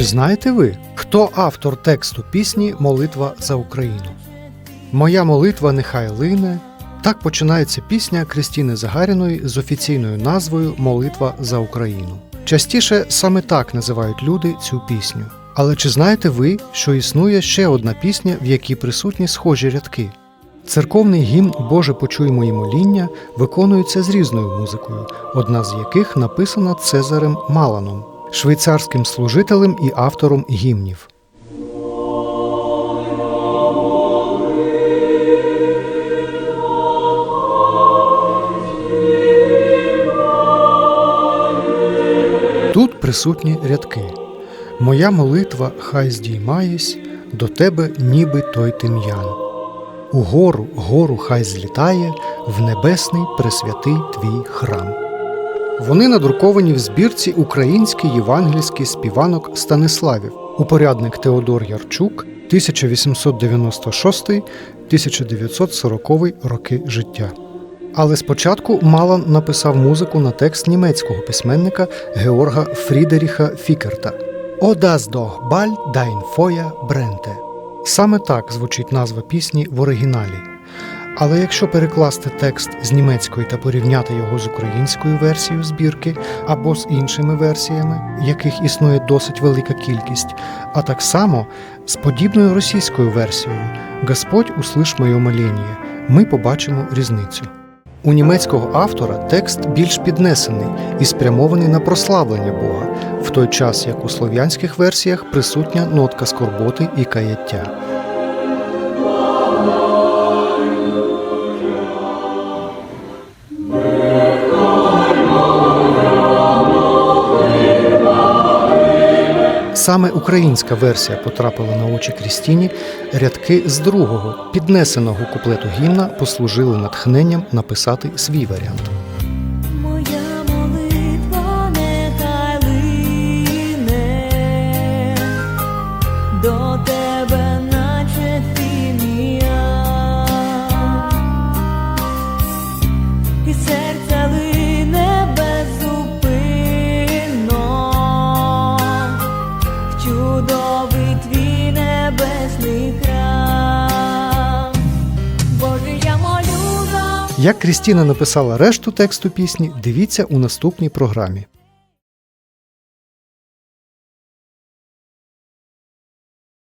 Чи знаєте ви, хто автор тексту пісні Молитва за Україну? Моя молитва нехай лине. Так починається пісня Крістіни Загаріної з офіційною назвою Молитва за Україну. Частіше саме так називають люди цю пісню. Але чи знаєте ви, що існує ще одна пісня, в якій присутні схожі рядки? Церковний гімн Боже почуй мої моління виконується з різною музикою, одна з яких написана Цезарем Маланом, швейцарським служителем і автором гімнів. Тут присутні рядки. Моя молитва хай здіймаєсь, до тебе ніби той тим'ян. Угору, гору хай злітає, в небесний пресвятий твій храм. Вони надруковані в збірці Український євангельський співанок Станиславів, упорядник Теодор Ярчук, 1896-1940 роки життя. Але спочатку Малан написав музику на текст німецького письменника Георга Фрідеріха Фікерта «О das doch bald dein Feuer brennte». Саме так звучить назва пісні в оригіналі. Але якщо перекласти текст з німецької та порівняти його з українською версією збірки або з іншими версіями, яких існує досить велика кількість, а так само з подібною російською версією Господь услиш моє моління, ми побачимо різницю. У німецького автора текст більш піднесений і спрямований на прославлення Бога, в той час як у слов'янських версіях присутня нотка скорботи і каяття. Саме українська версія потрапила на очі Крістіні. Рядки з другого піднесеного куплету гімна послужили натхненням написати свій варіант. Моя Як Крістіна написала решту тексту пісні, дивіться у наступній програмі.